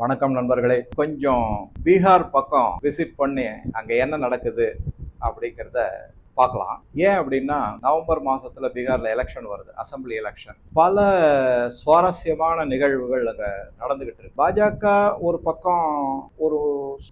வணக்கம் நண்பர்களே. கொஞ்சம் பீகார் பக்கம் விசிட் பண்ணி அங்கே என்ன நடக்குது அப்படிங்கிறத பார்க்கலாம். ஏன் அப்படின்னா நவம்பர் மாதத்தில் பீகாரில் எலெக்ஷன் வருது அசம்பிளி எலெக்ஷன் பல சுவாரஸ்யமான நிகழ்வுகள் அங்கே நடந்துகிட்டு இருக்கு. பாஜக ஒரு பக்கம் ஒரு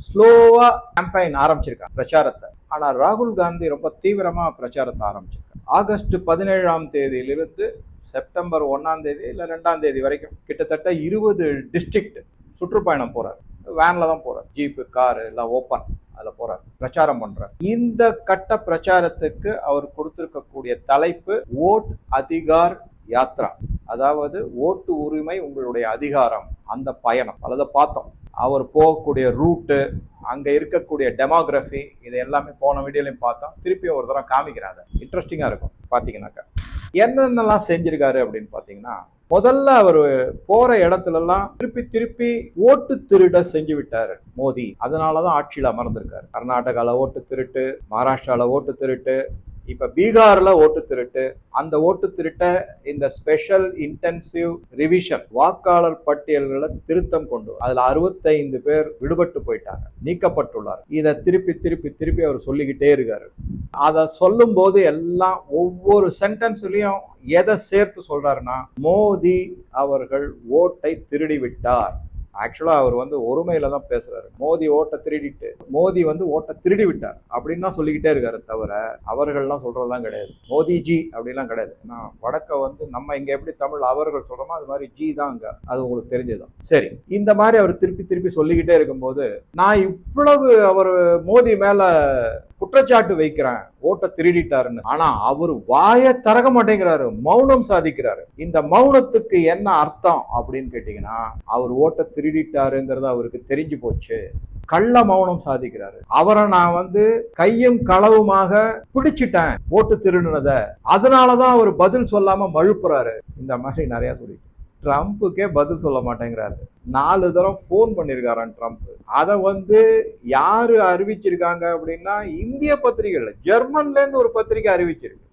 ஸ்லோவாக கேம்பெயின் ஆரம்பிச்சிருக்காங்க பிரச்சாரத்தை. ஆனால் ராகுல் காந்தி ரொம்ப தீவிரமாக பிரச்சாரத்தை ஆரம்பிச்சிருக்காங்க ஆகஸ்ட் பதினேழாம் தேதியிலிருந்து செப்டம்பர் ஒன்றாம் தேதி இல்லை ரெண்டாம் தேதி வரைக்கும் கிட்டத்தட்ட இருபது டிஸ்ட்ரிக்ட் சுற்றுப்பயணம் போகிறார் வேன்ல தான் போகிறார் ஜீப்பு காரு எல்லாம் ஓப்பன் அதில் போகிறார் பிரச்சாரம் பண்றாரு. இந்த கட்ட பிரச்சாரத்துக்கு அவர் கொடுத்திருக்கக்கூடிய தலைப்பு ஓட் அதிகார் யாத்ரா அதாவது ஓட்டு உரிமை உங்களுடைய அதிகாரம். அந்த பயணம். அல்லது பார்த்தோம். அவர் போகக்கூடிய ரூட்டு அங்கே இருக்கக்கூடிய டெமோகிராஃபி இது எல்லாமே போன வீடியோலையும் பார்த்தோம். திருப்பி ஒரு தடவை காமிக்கிறாங்க இன்ட்ரெஸ்டிங்காக இருக்கும் பார்த்தீங்கன்னாக்கா. என்னென்னலாம் செஞ்சிருக்காரு அப்படின்னு பார்த்தீங்கன்னா முதல்ல அவர் போற இடத்துலலாம் திருப்பி திருப்பி ஓட்டு திருட செஞ்சு விட்டாரு மோடி அதனாலதான் ஆட்சியில் அமர்ந்திருக்காரு. கர்நாடகாவில் ஓட்டு திருட்டு மகாராஷ்டிராவில் ஓட்டு திருட்டு இப்போ பீகாரில் ஓட்டு திருட்டு அந்த ஓட்டு திருட்ட இந்த ஸ்பெஷல் இன்டென்சிவ் ரிவிஷன் வாக்காளர் பட்டியல்களை திருத்தம் கொண்டு அதில் அறுபத்தைந்து பேர் விடுபட்டு போயிட்டாங்க நீக்கப்பட்டுள்ளார். இதை திருப்பி திருப்பி திருப்பி அவர் சொல்லிக்கிட்டே இருக்காரு. அதை சொல்லும்போது எல்லாம் ஒவ்வொரு சென்டென்ஸ்லையும் எதை சேர்த்து சொல்றாருன்னா மோதி அவர்கள் ஓட்டை திருடி விட்டார். ஆக்சுவலாக அவர் வந்து ஒருமையில தான் பேசுறாரு. மோடி ஓட்டை திருடிட்டு மோடி வந்து ஓட்டை திருடி விட்டார் அப்படின்னு தான் சொல்லிக்கிட்டே இருக்காரு தவிர அவர்கள்லாம் சொல்றதெல்லாம் கிடையாது. மோதிஜி அப்படிலாம் கிடையாது. ஏன்னா வடக்க வந்து நம்ம இங்க எப்படி தமிழ் அவர்கள் சொல்றோமோ அது மாதிரி ஜி தான் அங்க. அது உங்களுக்கு தெரிஞ்சதும் சரி இந்த மாதிரி அவர் திருப்பி திருப்பி சொல்லிக்கிட்டே இருக்கும்போது நான் இவ்வளவு அவர் மோதி மேல குற்றச்சாட்டு வைக்கிறேன் ஓட்டை திருடிட்டாருன்னு. ஆனா அவர் வாயை திறக்க மாட்டேங்கிறாரு மௌனம் சாதிக்கிறாரு. இந்த மௌனத்துக்கு என்ன அர்த்தம் அப்படின்னு கேட்டீங்கன்னா அவர் ஓட்ட திரு திருடிட்டாருங்கிறது அவருக்கு தெரிஞ்சு போச்சு. கள்ள மௌனம் சாதிக்கிறாரு. அவரை நான் வந்து கையும் களவுமாக பிடிச்சிட்டேன் ஓட்டு திருடுனத. அதனாலதான் அவர் பதில் சொல்லாம மழுப்புறாரு. இந்த மாதிரி நிறைய சொல்லி ட்ரம்ப்புக்கே பதில் சொல்ல மாட்டேங்கிறாரு. நாலு தரம் ஃபோன் பண்ணியிருக்காரான் ட்ரம்ப். அதை வந்து யாரு அறிவிச்சிருக்காங்க அப்படின்னா இந்திய பத்திரிகைகள். ஜெர்மன்லேருந்து ஒரு பத்திரிகை அறிவிச்சிருக்கு.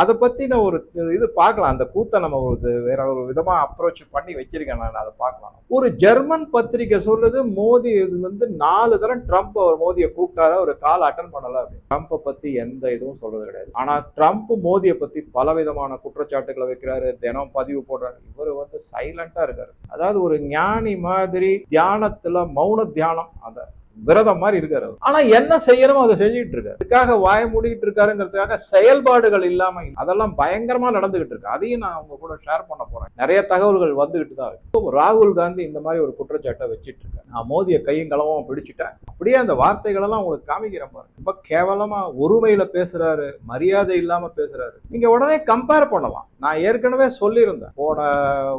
அதை பற்றின ஒரு இது பார்க்கலாம். அந்த கூத்தை நம்ம ஒரு வேற ஒரு விதமாக அப்ரோச் பண்ணி வச்சிருக்கேன் நான் அதை பார்க்கலாம். ஒரு ஜெர்மன் பத்திரிகை சொல்லுது மோடி இது வந்து நாலு தரம் ட்ரம்ப் அவர் மோதியை கூப்பிட்டாரு ஒரு கால் அட்டன் பண்ணல அப்படின்னு. ட்ரம்ப்பை பற்றி எந்த இதுவும் சொல்றது கிடையாது. ஆனால் ட்ரம்ப் மோதியை பற்றி பல விதமான குற்றச்சாட்டுகளை வைக்கிறாரு தினம் பதிவு போடுறாரு. இவர் வந்து சைலண்டாக இருக்காரு. அதாவது ஒரு ஞானி மாதிரி தியானத்தில் மௌன தியானம் அந்த விரதம் மாதிரி இருக்காரு ஆனா என்ன செய்யணுமோ அதை செஞ்சுட்டு இருக்காரு. இதுக்காக வாய மூடிக்கிட்டு இருக்காருங்கிறதுக்காக செயல்பாடுகள் இல்லாம அதெல்லாம் பயங்கரமா நடந்துகிட்டு இருக்கு. அதையும் நான் உங்க கூட ஷேர் பண்ண போறேன். நிறைய தகவல்கள் வந்துகிட்டு தான் இருக்கு. இப்போ ராகுல் காந்தி இந்த மாதிரி ஒரு குற்றச்சாட்டை வச்சிட்டு இருக்காரு. நான் மோதிய கையும் களவும் பிடிச்சிட்டேன். அப்படியே அந்த வார்த்தைகள் எல்லாம் உங்களுக்கு காமிக்கிறேன் பாருங்க. ரொம்ப கேவலமா ஒருமையில பேசுறாரு. மரியாதை இல்லாம பேசுறாரு. நீங்க உடனே கம்பேர் பண்ணலாம். நான் ஏற்கனவே சொல்லியிருந்தேன். போன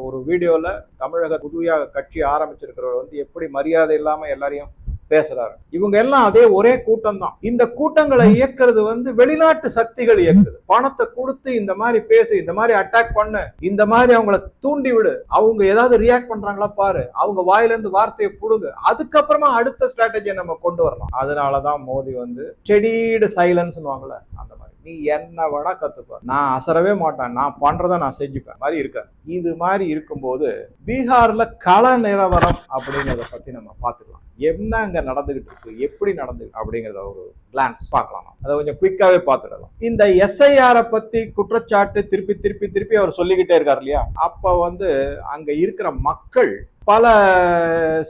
ஒரு வீடியோல தமிழக புதுவையாக கட்சி ஆரம்பிச்சிருக்கிறவர் வந்து எப்படி மரியாதை இல்லாம எல்லாரையும் பேசுறாரு. இவங்க எல்லாம் அதே ஒரே கூட்டம் தான் இந்த கூட்டங்களை இயக்குறது வந்து வெளிநாட்டு சக்திகள் இயக்குது. பணத்தை கொடுத்து இந்த மாதிரி பேசு இந்த மாதிரி அட்டாக் பண்ணு இந்த மாதிரி அவங்கள தூண்டி விடு. அவங்க ஏதாவது ரியாக்ட் பண்றாங்களா பாரு. அவங்க வாயிலிருந்து வார்த்தையை புடுங்க. அதுக்கப்புறமா அடுத்த ஸ்ட்ராட்டஜியை நம்ம கொண்டு வரலாம். அதனாலதான் மோடி வந்து ஸ்டெடீடு சைலன்ஸ்னுவாங்கல்ல அந்த மாதிரி. நீ என்ன வேணா கத்துப்ப நான் அசரவே மாட்டேன். நான் பண்றதை நான் செஞ்சுப்பேன். மாதிரி இருக்க. இது மாதிரி இருக்கும்போது பீகார்ல கள நிலவரம் அப்படிங்கிறத பத்தி நம்ம பார்த்துக்கலாம். என்ன அங்க நடந்துகிட்டு இருக்கு? எப்படி நடந்து அப்படிங்கிறத ஒரு கிளான்ஸ் பார்க்கலாம். அதை கொஞ்சம் குயிக்காவே பார்த்துடலாம். இந்த எஸ்ஐஆரை பத்தி குற்றச்சாட்டு திருப்பி திருப்பி திருப்பி அவர் சொல்லிக்கிட்டே இருக்கார் இல்லையா? அப்ப வந்து அங்க இருக்கிற மக்கள் பல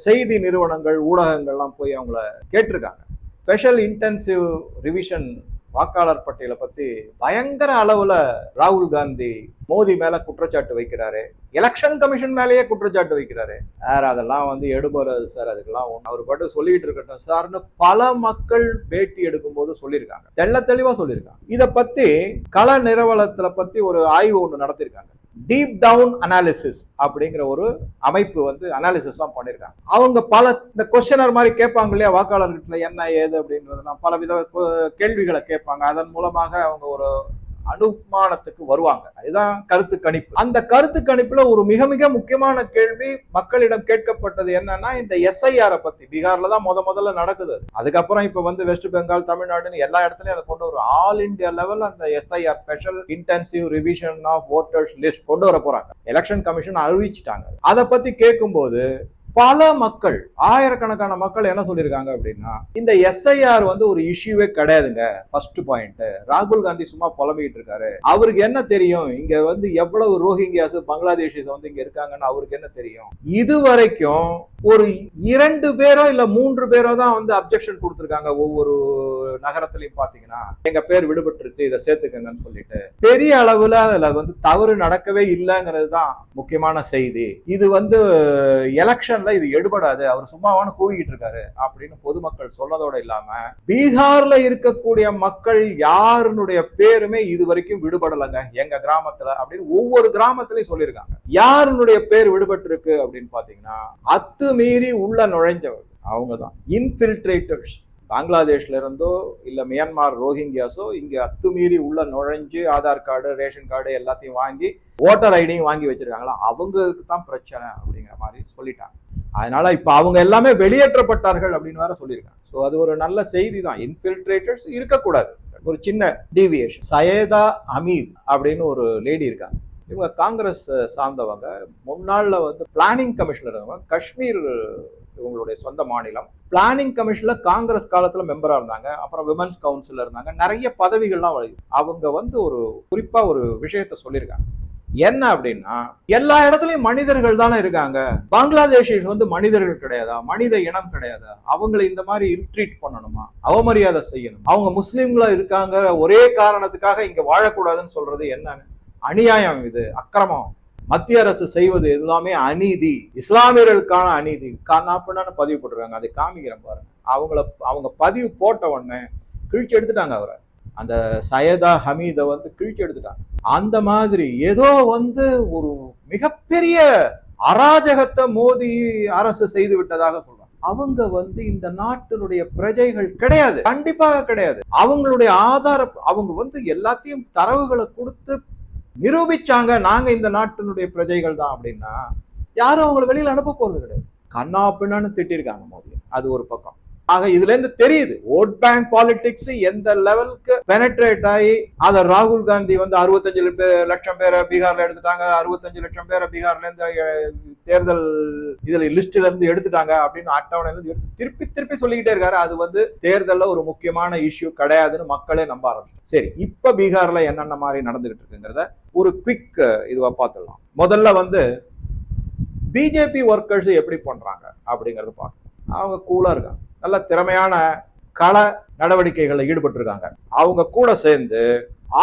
செய்தி நிறுவனங்கள் ஊடகங்கள்லாம் போய் அவங்கள கேட்டிருக்காங்க. ஸ்பெஷல் இன்டென்சிவ் ரிவிஷன் வாக்காளர் பட்டியலை பத்தி பயங்கர அளவுல ராகுல் காந்தி மோடி மேல குற்றச்சாட்டு வைக்கிறாரு. எலெக்ஷன் கமிஷன் மேலேயே குற்றச்சாட்டு வைக்கிறாரு. சார் அதெல்லாம் வந்து எடுபடாது சார். அதுக்கெல்லாம் ஒன்று அவர் பாட்டு சொல்லிட்டு இருக்கட்டும் சார்னு பல மக்கள் பேட்டி எடுக்கும்போது சொல்லியிருக்காங்க. தெள்ள தெளிவா சொல்லியிருக்காங்க. இதை பத்தி கள நிறுவனத்துல பத்தி ஒரு ஆய்வு ஒன்று நடத்திருக்காங்க டீப் டவுன் அனாலிசிஸ் அப்படிங்கிற ஒரு அமைப்பு வந்து அனாலிசிஸ்லாம் பண்ணியிருக்காங்க அவங்க பல இந்த கொஸ்டினர் மாதிரி கேட்பாங்க இல்லையா? வாக்காளர்கிட்ட என்ன ஏது அப்படின்றதுலாம் பல வித கேள்விகளை கேட்பாங்க. அதன் மூலமாக அவங்க ஒரு அனுமானத்துக்கு வருவாங்க. அதுதான் கருத்து கணிப்பு. அந்த கருத்து கணிப்புல ஒரு மிக மிக முக்கியமான கேள்வி மக்களிடம் கேட்கப்பட்டது என்னன்னா இந்த எஸ்ஐஆரை பத்தி. பீகார்ல தான் முத முதல்ல நடக்குது அதுக்கப்புறம் இப்ப வந்து வெஸ்ட் பெங்கால் தமிழ்நாடுன்னு எல்லா இடத்துலயும் அதை கொண்டு வரும். ஆல் இந்தியா லெவல் அந்த S I R special intensive revision of voters list கொண்டு வர போறாங்க. எலெக்ஷன் கமிஷன் அறிவிச்சிட்டாங்க. அதை பத்தி கேட்கும்போது பல மக்கள் ஆயிரக்கணக்கான மக்கள் என்ன சொல்லியிருக்காங்க அப்படின்னா இந்த எஸ்ஐஆர் வந்து ஒரு இஷ்யூவே கிடையாதுங்க ஃபர்ஸ்ட் பாயிண்ட் ராகுல் காந்தி சும்மா புலம்பிக்கிட்டு இருக்காரு. அவருக்கு என்ன தெரியும்? இங்க வந்து எவ்வளவு ரோஹிங்கியாஸ் பங்களாதேஷிஸ் வந்து இங்க இருக்காங்கன்னு அவருக்கு என்ன தெரியும்? இது வரைக்கும் ஒரு இரண்டு பேரோ இல்ல மூன்று பேரோ தான் வந்து அப்ஜெக்ஷன் கொடுத்துருக்காங்க ஒவ்வொரு நகரத்திலையும் பாத்தீங்கன்னா எங்க பேர் விடுபட்டுருச்சு இதை சேர்த்துக்கங்கன்னு சொல்லிட்டு. பெரிய அளவுல அதுல வந்து தவறு நடக்கவே இல்லைங்கிறது தான் முக்கியமான செய்தி. இது வந்து எலெக்ஷன் எலெக்ஷன்ல இது எடுபடாது? அவர் சும்மாவான கூவிக்கிட்டு இருக்காரு அப்படின்னு பொதுமக்கள் சொன்னதோட இல்லாம பீகார்ல இருக்கக்கூடிய மக்கள் யாருனுடைய பேருமே இது வரைக்கும் விடுபடலைங்க. எங்க கிராமத்துல அப்படின்னு ஒவ்வொரு கிராமத்திலையும் சொல்லியிருக்காங்க. யாருனுடைய பேர் விடுபட்டு இருக்கு அப்படின்னு பாத்தீங்கன்னா அத்துமீறி உள்ள நுழைஞ்சவர் அவங்க தான் இன்ஃபில்ட்ரேட்டர்ஸ் பங்களாதேஷ்ல இருந்தோ இல்ல மியான்மார் ரோஹிங்கியாஸோ இங்க அத்துமீறி உள்ள நுழைஞ்சு ஆதார் கார்டு ரேஷன் கார்டு எல்லாத்தையும் வாங்கி ஓட்டர் ஐடியும் வாங்கி வச்சிருக்காங்களா? அவங்களுக்கு தான் பிரச்சனை அப்படிங்கிற மாதிரி சொல்லிட்டாங்க. அதனால இப்போ அவங்க எல்லாமே வெளியேற்றப்பட்டார்கள் அப்படின்னு வேற சொல்லியிருக்காங்க. ஸோ அது ஒரு நல்ல செய்தி தான் இன்ஃபில்ட்ரேட்டர்ஸ் இருக்கக்கூடாது. ஒரு சின்ன டீவியேஷன் சயேதா அமீர் அப்படின்னு ஒரு லேடி இருக்காங்க. இவங்க காங்கிரஸ் சார்ந்தவங்க. முன்னாள்ல வந்து பிளானிங் கமிஷனர் இருந்தவங்க. காஷ்மீர் இவங்களுடைய சொந்த மாநிலம். பிளானிங் கமிஷன்ல காங்கிரஸ் காலத்துல மெம்பரா இருந்தாங்க. அப்புறம் விமன்ஸ் கவுன்சில் இருந்தாங்க. நிறைய பதவிகள்லாம் வழி அவங்க வந்து ஒரு குறிப்பா ஒரு விஷயத்த சொல்லியிருக்காங்க. என்ன அப்படின்னா எல்லா இடத்துலயும் மனிதர்கள் தானே இருக்காங்க. பங்களாதேஷிஸ் வந்து மனிதர்கள் கிடையாதா? மனித இனம் கிடையாதா? அவங்களை இந்த மாதிரி ட்ரீட் பண்ணணுமா? அவமரியாதை செய்யணும். அவங்க முஸ்லீம்களா இருக்காங்க ஒரே காரணத்துக்காக இங்க வாழக்கூடாதுன்னு சொல்றது என்னன்னு? அநியாயம் இது அக்கிரமம். மத்திய அரசு செய்வது எல்லாமே அநீதி. இஸ்லாமியர்களுக்கான அநீதி. காணாப்பண்ணு பதிவு போட்டுருக்காங்க. அதை காமிக்கிறேன் பாருங்க. அவங்கள அவங்க பதிவு போட்ட உடனே கிழிச்சு எடுத்துட்டாங்க அவரை. அந்த சயதா ஹமீதை வந்து கிழிச்சு எடுத்துட்டாங்க. அந்த மாதிரி ஏதோ வந்து ஒரு மிகப்பெரிய அராஜகத்தை மோதி அரசு செய்து விட்டதாக சொல்றாங்க. அவங்க வந்து இந்த நாட்டினுடைய பிரஜைகள் கிடையாது கண்டிப்பாக கிடையாது. அவங்களுடைய ஆதார அவங்க வந்து எல்லாத்தையும் தரவுகளை கொடுத்து நிரூபிச்சாங்க நாங்க இந்த நாட்டினுடைய பிரஜைகள் தான் அப்படின்னா யாரும் அவங்களை வெளியில் அனுப்ப போறது கிடையாது. கண்ணா பின்னான்னு திட்டிருக்காங்க மோடி அது ஒரு பக்கம். ஆக இதுல இருந்து தெரியுது. ஓட் பேங்க் பாலிடிக்ஸ் எந்த லெவலுக்கு பெனட்ரேட் ஆகி அதை ராகுல் காந்தி வந்து அறுபத்தஞ்சு லட்சம் பேரை பீகார்ல எடுத்துட்டாங்க அறுபத்தஞ்சு லட்சம் பேரை பீகார்ல இருந்து தேர்தல் இதுல லிஸ்ட்ல இருந்து எடுத்துட்டாங்க அப்படின்னு அட்டவணையில இருந்து திருப்பி திருப்பி சொல்லிக்கிட்டே இருக்காரு. அது வந்து தேர்தல்ல ஒரு முக்கியமான இஷ்யூ கிடையாதுன்னு மக்களே நம்ப ஆரம்பிச்சிட்டாங்க. சரி இப்ப பீகார்ல என்னென்ன மாதிரி நடந்துகிட்டு இருக்குங்கிறத ஒரு குவிக் இதுவா பார்த்துடலாம். முதல்ல வந்து பிஜேபி ஒர்க்கர்ஸ் எப்படி பண்றாங்க அப்படிங்கறத பார்க்கணும். அவங்க கூலா இருக்காங்க. நல்ல திறமையான கள நடவடிக்கைகளில் ஈடுபட்டிருக்காங்க. அவங்க கூட சேர்ந்து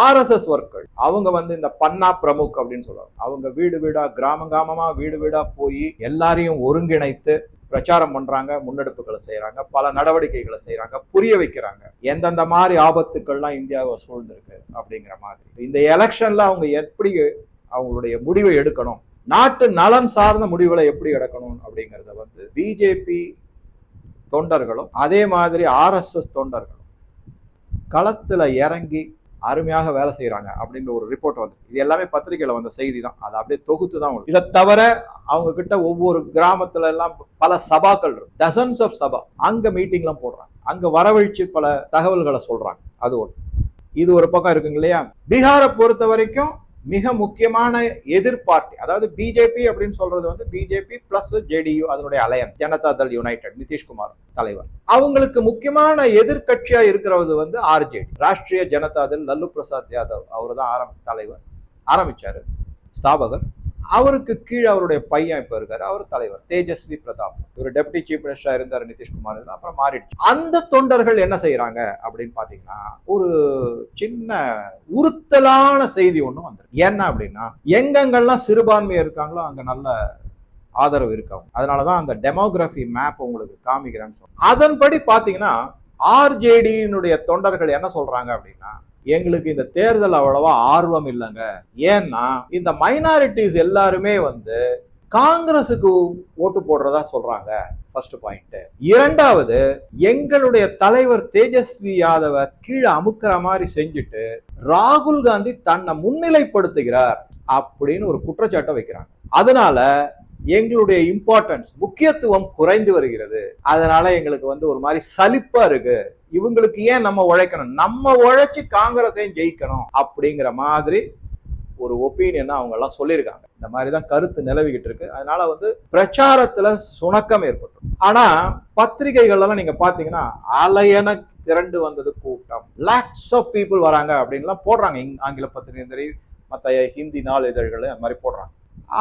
ஆர்எஸ்எஸ் ஒர்க்கர் அவங்க வந்து இந்த பன்னா பிரமுக் அப்படின்னு சொல்லுவாங்க. அவங்க வீடு வீடா கிராம கிராமமா வீடு வீடா போய் எல்லாரையும் ஒருங்கிணைத்து பிரச்சாரம் பண்றாங்க முன்னெடுப்புகளை செய்யறாங்க பல நடவடிக்கைகளை செய்யறாங்க புரிய வைக்கிறாங்க. எந்தெந்த மாதிரி ஆபத்துக்கள்லாம் இந்தியாவை சூழ்ந்திருக்கு அப்படிங்கிற மாதிரி. இந்த எலெக்ஷன்ல அவங்க எப்படி அவங்களுடைய முடிவை எடுக்கணும்? நாட்டு நலன் சார்ந்த முடிவுகளை எப்படி எடுக்கணும் அப்படிங்கிறத வந்து பிஜேபி தொண்டர்களும் அதே மாதிரி ஆர்எஸ்எஸ் தொண்டர்களும் களத்தில் இறங்கி அருமையாக வேலை செய்கிறாங்க அப்படின்ற ஒரு ரிப்போர்ட் வந்து இது எல்லாமே பத்திரிகையில் வந்த செய்தி தான். அதை அப்படியே தொகுத்து தான் இதை தவிர அவங்க கிட்ட ஒவ்வொரு கிராமத்துல எல்லாம் பல சபாக்கள் இருக்கும் டசன்ஸ் ஆஃப் சபா. அங்கே மீட்டிங்லாம் போடுறாங்க. அங்கே வரவழிச்சு பல தகவல்களை சொல்றாங்க. அது ஒன்று இது ஒரு பக்கம் இருக்குங்க இல்லையா? பீகாரை பொறுத்த வரைக்கும் மிக முக்கியமான எதிர்பார்ட்டி அதாவது பிஜேபி அப்படின்னு சொல்றது வந்து பிஜேபி பிளஸ் ஜேடியு அதனுடைய அலையன் ஜனதா தள் யுனைடெட் நிதிஷ்குமார் தலைவர். அவங்களுக்கு முக்கியமான எதிர்கட்சியா இருக்கிறது வந்து ஆர்ஜேடி ராஷ்டிரிய ஜனதா தள் லல்லு பிரசாத் யாதவ் அவர் தான் ஆரம் தலைவர். ஆரம்பிச்சாரு. ஸ்தாபகர். அவருக்கு கீழே அவருடைய பையன் இப்போ இருக்காரு. அவர் தலைவர். தேஜஸ்வி பிரதாப். இவர் டெப்டி சீஃப் மினிஸ்டரா இருந்தார் நிதிஷ்குமார் அப்புறம் மாறிடுச்சு. அந்த தொண்டர்கள் என்ன செய்யறாங்க அப்படின்னு பாத்தீங்கன்னா ஒரு சின்ன உறுத்தலான செய்தி ஒன்று வந்திருக்கு. என்ன அப்படின்னா எங்கெங்கெல்லாம் சிறுபான்மையர் இருக்காங்களோ அங்க நல்ல ஆதரவு இருக்காங்க அதனாலதான் அந்த டெமோகிராஃபி மேப் உங்களுக்கு காமிக்கிறேன்னு சொல்றேன் அதன்படி பாத்தீங்கன்னா ஆர்ஜேடியினுடைய தொண்டர்கள் என்ன சொல்றாங்க அப்படின்னா எங்களுக்கு இந்த தேர்தல் அவ்வளவா ஆர்வம் இல்லைங்க. ஏன்னா இந்த மைனாரிட்டிஸ் எல்லாருமே வந்து காங்கிரஸுக்கு ஓட்டு போடுறதா சொல்றாங்க. ஃபர்ஸ்ட் பாயிண்ட் இரண்டாவது எங்களுடைய தலைவர் தேஜஸ்வி யாதவ கீழே அமுக்கிற மாதிரி செஞ்சுட்டு ராகுல் காந்தி தன்னை முன்னிலைப்படுத்துகிறார் அப்படின்னு ஒரு குற்றச்சாட்டை வைக்கிறாங்க. அதனால எங்களுடைய இம்பார்ட்டன்ஸ் முக்கியத்துவம் குறைந்து வருகிறது. அதனால எங்களுக்கு வந்து ஒரு மாதிரி சலிப்பா இருக்கு. இவங்களுக்கு ஏன் நம்ம உழைக்கணும்? நம்ம உழைச்சி காங்கிரஸையும் ஜெயிக்கணும் அப்படிங்கிற மாதிரி ஒரு ஒப்பீனியன் அவங்க எல்லாம் சொல்லியிருக்காங்க. இந்த மாதிரி தான் கருத்து நிலவிக்கிட்டு இருக்கு. அதனால வந்து பிரச்சாரத்துல சுணக்கம் ஏற்பட்டு ஆனா பத்திரிகைகள்லாம் நீங்க பாத்தீங்கன்னா அலையன திரண்டு வந்தது கூட்டம். லேக்ஸ் ஆஃப் பீப்புள் வராங்க அப்படின்லாம் போடுறாங்க. ஆங்கில பத்திரிகை மற்ற ஹிந்தி நாளிதழ்கள் அந்த மாதிரி போடுறாங்க.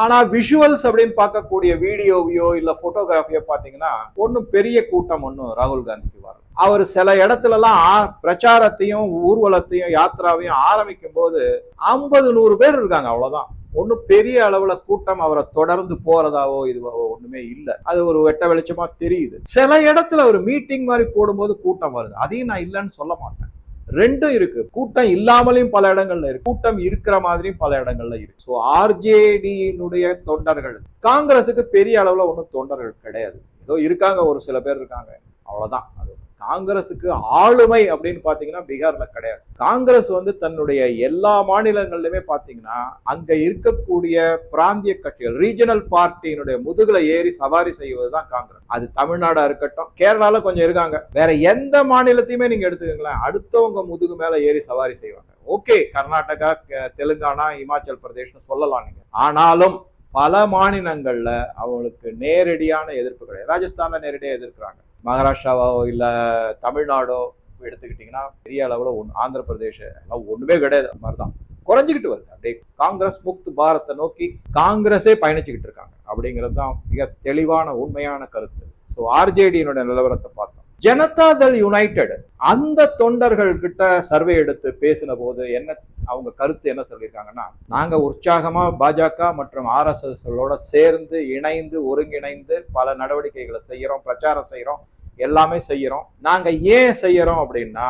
ஆனா விஷுவல்ஸ் அப்படின்னு பார்க்கக்கூடிய வீடியோவையோ இல்ல போட்டோகிராஃபியோ பாத்தீங்கன்னா ஒன்றும் பெரிய கூட்டம் ஒன்றும் ராகுல் காந்திக்கு வரல. அவர் சில இடத்துலலாம் ஆ- பிரச்சாரத்தையும் ஊர்வலத்தையும் யாத்திராவையும் ஆரம்பிக்கும் போது ஐம்பது நூறு பேர் இருக்காங்க அவ்வளோதான் ஒன்றும் பெரிய அளவில் கூட்டம் அவரை தொடர்ந்து போறதாவோ இதுவாவோ ஒன்றுமே இல்லை. அது ஒரு வெட்ட வெளிச்சமா தெரியுது. சில இடத்துல ஒரு மீட்டிங் மாதிரி போடும்போது கூட்டம் வருது. அதையும் நான் இல்லைன்னு சொல்ல மாட்டேன். ரெண்டும் இருக்கு. கூட்டம் இல்லாமலையும் பல இடங்கள்ல இருக்கு. கூட்டம் இருக்கிற மாதிரியும் பல இடங்கள்ல இருக்கு. ஸோ ஆர்ஜேடியினுடைய தொண்டர்கள் காங்கிரஸுக்கு பெரிய அளவில் ஒன்றும் தொண்டர்கள் கிடையாது. ஏதோ இருக்காங்க ஒரு சில பேர் இருக்காங்க. அவ்வளோதான் அது காங்கிரஸுக்கு ஆளுமை அப்படின்னு பாத்தீங்கன்னா பீகார்ல கிடையாது. காங்கிரஸ் வந்து தன்னுடைய எல்லா மாநிலங்கள்லயுமே பாத்தீங்கன்னா அங்க இருக்கக்கூடிய பிராந்திய கட்சிகள் ரீஜனல் பார்ட்டியினுடைய முதுகுல ஏறி சவாரி செய்வதுதான் காங்கிரஸ். அது தமிழ்நாடா இருக்கட்டும் கேரளால கொஞ்சம் இருக்காங்க. வேற எந்த மாநிலத்தையுமே நீங்க எடுத்துக்கங்களேன் அடுத்தவங்க முதுகு மேல ஏறி சவாரி செய்வாங்க. ஓகே கர்நாடகா தெலுங்கானா இமாச்சல் பிரதேஷ்னு சொல்லலாம் நீங்க. ஆனாலும் பல மாநிலங்கள்ல அவங்களுக்கு நேரடியான எதிர்ப்பு கிடையாது. ராஜஸ்தான்ல நேரடியாக எதிர்க்கிறாங்க. மகாராஷ்டிராவோ இல்லை தமிழ்நாடோ எடுத்துக்கிட்டிங்கன்னா பெரிய அளவில் ஒன்று ஆந்திர பிரதேஷ் எல்லாம் ஒன்றுமே கிடையாது. அந்த மாதிரிதான். குறைஞ்சிக்கிட்டு வருது. அப்படியே காங்கிரஸ் முக்த் பாரத்தை நோக்கி காங்கிரஸே பயணிச்சுக்கிட்டு இருக்காங்க. அப்படிங்கிறது தான் மிக தெளிவான உண்மையான கருத்து. ஸோ ஆர்ஜேடியினுடைய நிலவரத்தை பார்த்தோம். ஜனதாதள் யுனைடெட் அந்த தொண்டர்கள் கிட்ட சர்வே எடுத்து பேசின போது என்ன அவங்க கருத்து என்ன சொல்லியிருக்காங்கன்னா நாங்க உற்சாகமா பாஜக மற்றும் ஆர்எஸ்எஸ்களோட சேர்ந்து இணைந்து ஒருங்கிணைந்து பல நடவடிக்கைகளை செய்யறோம் பிரச்சாரம் செய்யறோம். எல்லாமே செய்யறோம். நாங்க ஏன் செய்யறோம் அப்படின்னா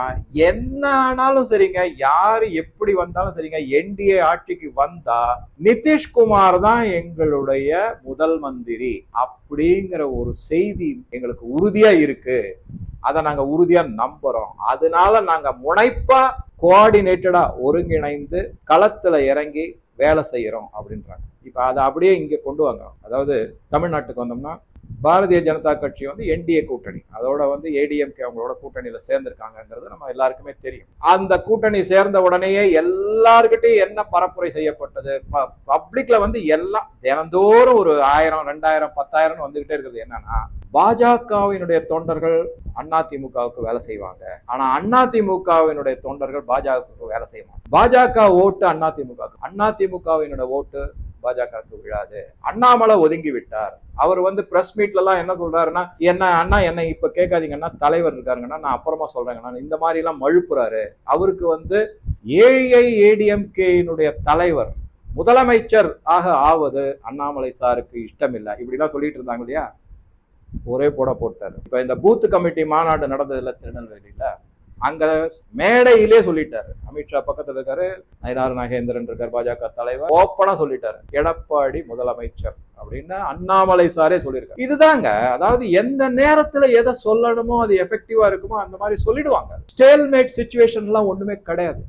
என்ன ஆனாலும் சரிங்க யாரு எப்படி வந்தாலும் சரிங்க என்டிஏ ஆட்சிக்கு வந்தா நிதிஷ்குமார் தான் எங்களுடைய முதல் மந்திரி. அப்படிங்கிற ஒரு செய்தி எங்களுக்கு உறுதியா இருக்கு. அதை நாங்க உறுதியா நம்புறோம். அதனால நாங்க முனைப்பா கோஆர்டினேட்டடா ஒருங்கிணைந்து களத்துல இறங்கி வேலை செய்யறோம் அப்படின்றாங்க. இப்ப அதை அப்படியே இங்க கொண்டு வாங்க. அதாவது தமிழ்நாட்டுக்கு வந்தோம்னா பாரதிய ஜனதா கட்சி வந்து என்டிஏ கூட்டணி. அதோட வந்து ஏடிஎம்கே அவங்களோட கூட்டணியில் சேர்ந்திருக்காங்கங்கிறது நம்ம எல்லாருக்குமே தெரியும். அந்த கூட்டணி சேர்ந்த உடனேயே எல்லாருக்கிட்டையும் என்ன பரப்புரை செய்யப்பட்டது? பப்ளிக்ல வந்து எல்லாம் தினந்தோறும் ஒரு ஆயிரம் ரெண்டாயிரம் பத்தாயிரம் வந்துகிட்டே இருக்கிறது என்னன்னா பாஜகவினுடைய தொண்டர்கள் அதிமுகவுக்கு வேலை செய்வாங்க. ஆனா அதிமுகவினுடைய தொண்டர்கள் பாஜகவுக்கு வேலை செய்வாங்க பாஜக ஓட்டு அதிமுக அதிமுகவினுடைய ஓட்டு பாஜகவுக்கு விழாது. அண்ணாமலை ஒதுங்கி விட்டார் அவர் வந்து பிரஸ் மீட்ல எல்லாம் என்ன சொல்றாருன்னா என்ன அண்ணா என்ன இப்ப கேட்காதீங்கன்னா தலைவர் இருக்காருங்கன்னா நான் அப்புறமா சொல்றேங்கண்ணா. இந்த மாதிரி எல்லாம் மழுப்புறாரு. அவருக்கு வந்து ஏழை ஏடிஎம்கேயினுடைய தலைவர் முதலமைச்சர் ஆக ஆவது அண்ணாமலை சாருக்கு இஷ்டம் இல்லை இப்படிலாம் சொல்லிட்டு இருந்தாங்க இல்லையா? ஒரே போட போட்டாரு. இப்ப இந்த பூத் கமிட்டி மாநாடு நடந்ததுல திருநெல்வேலியில அங்க மேடையிலே சொல்லிட்டாரு. அமித்ஷா பக்கத்துல இருக்காரு நயனார் நாகேந்திரன் இருக்கார் பாஜக தலைவர். ஓப்பனா சொல்லிட்டாரு எடப்பாடி முதலமைச்சர் அப்படின்னு அண்ணாமலை சாரே சொல்லியிருக்காரு. இதுதாங்க அதாவது எந்த நேரத்துல எதை சொல்லணுமோ அது எஃபெக்டிவா இருக்குமோ அந்த மாதிரி சொல்லிடுவாங்க. ஸ்டேல்மேட் சுச்சுவேஷன்லாம் ஒண்ணுமே கிடையாது.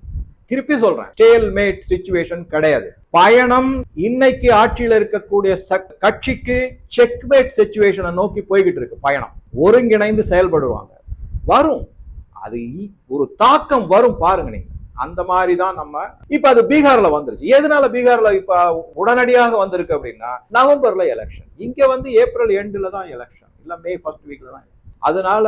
திருப்பி சொல்றேன் ஸ்டேல்மேட் சுச்சுவேஷன் கிடையாது. பயணம் இன்னைக்கு ஆட்சியில இருக்கக்கூடிய கட்சிக்கு செக்மேட் சுச்சுவேஷனை நோக்கி போய்கிட்டு இருக்கு பயணம். ஒருங்கிணைந்து செயல்படுவாங்க. வரும். அது ஒரு தாக்கம் வரும் பாருங்க நீங்க. அந்த மாதிரி தான் நம்ம இப்ப அது பீகார்ல வந்துருச்சு. எதனால பீகார்ல இப்ப உடனடியாக வந்திருக்கு அப்படின்னா நவம்பர்ல எலெக்ஷன் இங்க வந்து ஏப்ரல் எண்டுல தான் எலெக்ஷன் இல்ல மே ஃபர்ஸ்ட் வீக்ல தான் அதனால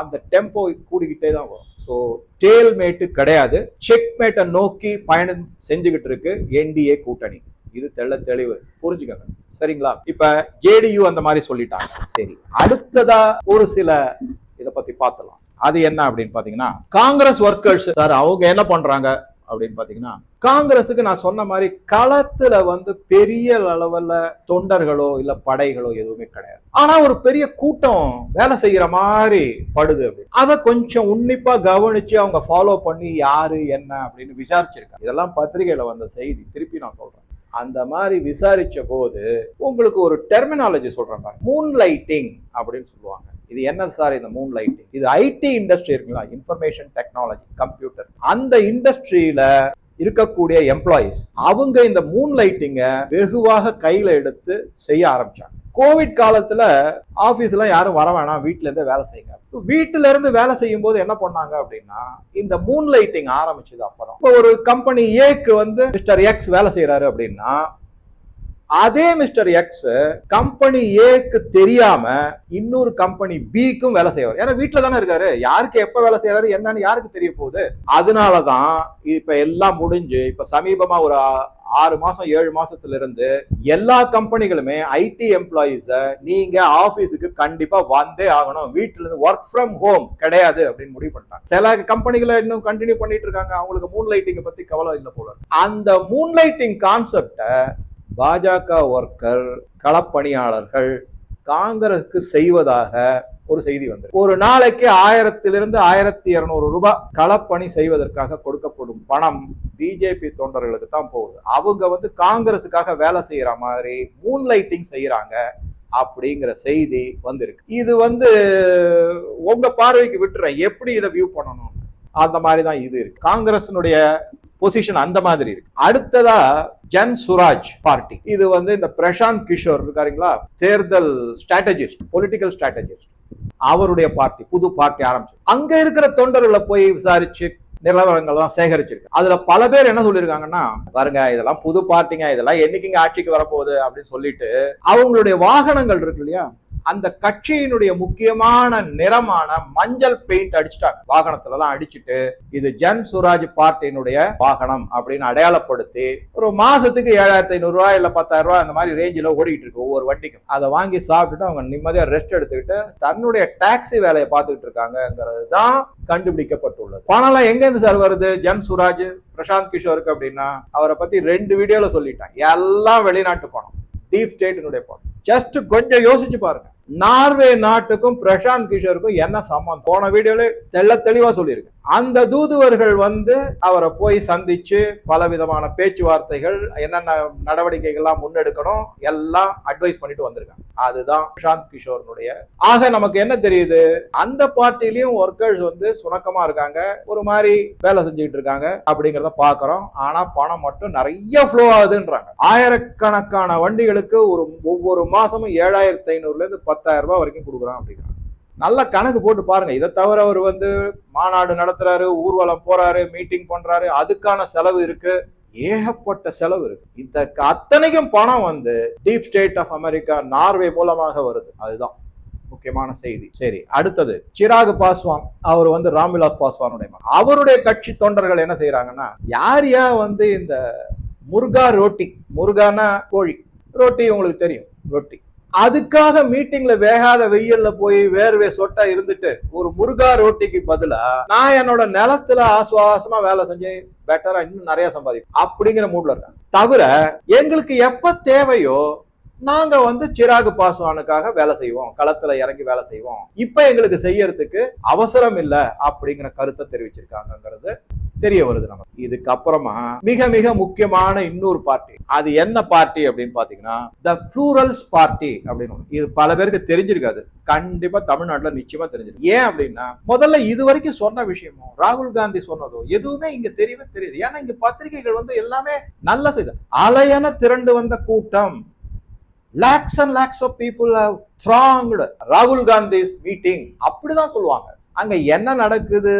அந்த டெம்போ கூடிக்கிட்டே தான் வரும். ஸோ டேல்மேட்டு கிடையாது. செக்மேட்டை நோக்கி பயணம் செஞ்சுக்கிட்டு இருக்கு என்டிஏ கூட்டணி. இது தெள்ள தெளிவு. புரிஞ்சுக்கங்க. சரிங்களா? இப்ப ஜேடியு அந்த மாதிரி சொல்லிட்டாங்க. சரி. அடுத்ததா ஒரு சில இதை பத்தி பார்த்தலாம் அது என்ன அப்படின்னு பாத்தீங்கன்னா காங்கிரஸ் ஒர்க்கர்ஸ் சார் அவங்க என்ன பண்றாங்க அப்படின்னு பாத்தீங்கன்னா காங்கிரஸுக்கு நான் சொன்ன மாதிரி களத்துல வந்து பெரிய அளவுல தொண்டர்களோ இல்ல படைகளோ எதுவுமே கிடையாது. ஆனா ஒரு பெரிய கூட்டம் வேலை செய்யற மாதிரி படுது அப்படின்னு அதை கொஞ்சம் உன்னிப்பா கவனிச்சு அவங்க ஃபாலோ பண்ணி யாரு என்ன அப்படின்னு விசாரிச்சிருக்காங்க. இதெல்லாம் பத்திரிகையில வந்த செய்தி. திருப்பி நான் சொல்றேன். அந்த மாதிரி விசாரிச்ச போது உங்களுக்கு ஒரு டெர்மினாலஜி சொல்கிறேன் மூன் லைட்டிங் அப்படின்னு சொல்லுவாங்க. இது என்ன சார் இந்த மூன் லைட்டிங் இது ஐடி இண்டஸ்ட்ரி இருக்குங்களா? இன்ஃபர்மேஷன் டெக்னாலஜி கம்ப்யூட்டர் அந்த இண்டஸ்ட்ரியில இருக்கக்கூடிய எம்ப்ளாயீஸ் அவங்க இந்த மூன் லைட்டிங்க வெகுவாக கையில எடுத்து செய்ய ஆரம்பிச்சாங்க. கோவிட் காலத்துல ஆபீஸ்ல யாரும் வர வேணாம் வீட்டுல இருந்தே வேலை செய்யுங்க. வீட்டுல இருந்து வேலை செய்யும் போது என்ன பண்ணாங்க அப்படின்னா இந்த மூன் லைட்டிங் ஆரம்பிச்சது அப்புறம். இப்போ ஒரு கம்பெனி ஏக்கு வந்து மிஸ்டர் எக்ஸ் வேலை செய்யறாரு அப்படின்னா அதே மிஸ்டர் எக்ஸ் கம்பெனி ஏக்கு தெரியாம இன்னொரு கம்பெனி பிக்கும் வேலை செய்வார் ஏன்னா வீட்டுல தானே இருக்காரு. யாருக்கு எப்ப வேலை செய்யறாரு என்னன்னு யாருக்கு தெரிய போகுது? அதனாலதான் இப்ப எல்லாம் முடிஞ்சு இப்ப சமீபமா ஒரு ஆறு மாசம் ஏழு மாசத்துல இருந்து எல்லா கம்பெனிகளுமே ஐடி எம்ப்ளாயிஸ நீங்க ஆபீஸுக்கு கண்டிப்பா வந்தே ஆகணும். வீட்டுல இருந்து ஒர்க் ஃப்ரம் ஹோம் கிடையாது அப்படின்னு முடிவு பண்ணிட்டாங்க. சில கம்பெனிகளை இன்னும் கண்டினியூ பண்ணிட்டு இருக்காங்க. அவங்களுக்கு மூன் லைட்டிங் பத்தி கவலை இல்லை போல அந்த மூன் லைட்டிங் கான்செப்ட பாஜக ஒர்க்கர் களப்பணியாளர்கள் காங்கிரஸுக்கு செய்வதாக ஒரு செய்தி வந்து ஒரு நாளைக்கு ஆயிரத்திலிருந்து ஆயிரத்தி இருநூறு ரூபாய் களப்பணி செய்வதற்காக கொடுக்கப்படும் பணம் பிஜேபி தொண்டர்களுக்கு தான் போகுது. அவங்க வந்து காங்கிரஸுக்காக வேலை செய்யற மாதிரி மூன் லைட்டிங் செய்யறாங்க அப்படிங்கிற செய்தி வந்திருக்கு. இது வந்து உங்க பார்வைக்கு விட்டுறேன். எப்படி இதை வியூ பண்ணணும்? அந்த மாதிரி தான் இது இருக்கு. காங்கிரஸினுடைய பொசிஷன் அந்த மாதிரி இருக்கு. அடுத்ததா ஜன் சுராஜ் பார்ட்டி இது வந்து இந்த பிரசாந்த் கிஷோர் இருக்காருங்களா? தேர்தல் ஸ்ட்ராட்டஜிஸ்ட் பொலிட்டிக்கல் ஸ்ட்ராட்டஜிஸ்ட் அவருடைய பார்ட்டி புது பார்ட்டி ஆரம்பிச்சு அங்க இருக்கிற தொண்டர்களை போய் விசாரிச்சு நிலவரங்கள்லாம் சேகரிச்சிருக்கு. அதுல பல பேர் என்ன சொல்லியிருக்காங்கன்னா பாருங்க இதெல்லாம் புது பார்ட்டிங்க இதெல்லாம் என்னைக்குங்க ஆட்சிக்கு வரப்போகுது? அப்படின்னு சொல்லிட்டு அவங்களுடைய வாகனங்கள் இருக்கு இல்லையா? அந்த கட்சியினுடைய முக்கியமான நிறமான மஞ்சள் பெயிண்ட் அடிச்சிட்டாங்க. வாகனத்துல எல்லாம் அடிச்சுட்டு இது ஜன் சுராஜ் பார்ட்டியினுடைய வாகனம் அப்படின்னு அடையாளப்படுத்தி ஒரு மாசத்துக்கு ஏழாயிரத்தி ஐநூறு ரூபாய் இல்ல பத்தாயிரம் ரூபாய் அந்த மாதிரி ரேஞ்சில் ஓடிட்டு இருக்கு ஒவ்வொரு வண்டிக்கும். அதை வாங்கி சாப்பிட்டுட்டு அவங்க நிம்மதியா ரெஸ்ட் எடுத்துக்கிட்டு தன்னுடைய டாக்ஸி வேலையை பார்த்துக்கிட்டு இருக்காங்கிறது தான் கண்டுபிடிக்கப்பட்டுள்ளது. பணம்லாம் எங்க இருந்து சார் வருது? ஜன் சுராஜ் பிரசாந்த் கிஷோருக்கு அப்படின்னா அவரை பத்தி ரெண்டு வீடியோல சொல்லிட்டாங்க. எல்லாம் வெளிநாட்டு பணம். டீப் ஸ்டேட்டினுடைய பணம். ஜஸ்ட் கொஞ்சம் யோசிச்சு பாருங்க. நார்வே நாட்டுக்கும் பிரசாந்த் கிஷோருக்கும் என்ன சம்பந்தம்? போன வீடியோல தெள்ள தெளிவா சொல்லியிருக்கேன் அந்த தூதுவர்கள் வந்து அவரை போய் சந்திச்சு பல விதமான பேச்சுவார்த்தைகள் என்னென்ன நடவடிக்கைகள்லாம் முன்னெடுக்கணும் எல்லாம் அட்வைஸ் பண்ணிட்டு வந்திருக்காங்க. அதுதான் பிரசாந்த் கிஷோர்னுடைய. ஆக நமக்கு என்ன தெரியுது? அந்த பார்ட்டிலையும் ஒர்க்கர்ஸ் வந்து சுணக்கமா இருக்காங்க. ஒரு மாதிரி வேலை செஞ்சுக்கிட்டு இருக்காங்க அப்படிங்கிறத பாக்குறோம். ஆனா பணம் மட்டும் நிறைய ஃப்ளோ ஆகுதுன்றாங்க. ஆயிரக்கணக்கான வண்டிகளுக்கு ஒரு ஒவ்வொரு மாசமும் ஏழாயிரத்தி ஐநூறுல இருந்து பத்தாயிரம் ரூபாய் வரைக்கும் கொடுக்குறான் அப்படிங்கிறாங்க. நல்ல கணக்கு போட்டு பாருங்க. இதை தவிர அவர் வந்து மாநாடு நடத்துறாரு ஊர்வலம் போறாரு மீட்டிங் பண்றாரு அதுக்கான செலவு இருக்கு. ஏகப்பட்ட செலவு இருக்கு. இந்த அத்தனைக்கும் பணம் வந்து deep state of America Norway மூலமாக வருது. அதுதான் முக்கியமான செய்தி. சரி அடுத்தது சிராக் பாஸ்வான். அவர் வந்து ராம்விலாஸ் பாஸ்வானுடைய அவருடைய கட்சி தொண்டர்கள் என்ன செய்யறாங்கன்னா யார் யார் வந்து இந்த முருகா ரோட்டி? முருகானா கோழி. ரொட்டி உங்களுக்கு தெரியும் ரொட்டி. அதுக்காக மீட்டிங்ல வேகாத வெயில்ல போய் வேர்வே சொட்டா இருந்துட்டு ஒரு முருகா ரோட்டிக்கு பதிலா நான் என்னோட நிலத்துல ஆசுவாசமா வேலை செஞ்சு பெட்டரா இன்னும் நிறைய சம்பாதிப்பேன் அப்படிங்கிற மூட்ல இருக்காங்க தவிர எங்களுக்கு எப்ப தேவையோ நாங்க வந்து சிராகு பாஸ்வானுக்காக வேலை செய்வோம். களத்துல இறங்கி வேலை செய்வோம். இப்ப எங்களுக்கு செய்யறதுக்கு அவசரம் இல்லை அப்படிங்கிற கருத்தை தெரிவிச்சிருக்காங்கிறது தெரிய வருது நமக்கு. இதுக்கு அப்புறமா மிக மிக முக்கியமான இன்னொரு பார்ட்டி. அது என்ன பார்ட்டி அப்படின்னு பாத்தீங்கன்னா த ப்ளூரல்ஸ் பார்ட்டி அப்படின்னு இது பல பேருக்கு தெரிஞ்சிருக்காது. கண்டிப்பா தமிழ்நாட்டுல நிச்சயமா தெரிஞ்சிருக்கு. ஏன் அப்படின்னா முதல்ல இது வரைக்கும் சொன்ன விஷயமும் ராகுல் காந்தி சொன்னதோ எதுவுமே இங்க தெரியவே தெரியுது. ஏன்னா இங்க பத்திரிகைகள் வந்து எல்லாமே நல்ல செய்தி அலையன திரண்டு வந்த கூட்டம். Lakhs and lakhs of people have ராகுல் காந்திஸ் மீட்டிங் அப்படிதான் சொல்லுவாங்க. அங்க என்ன நடக்குது?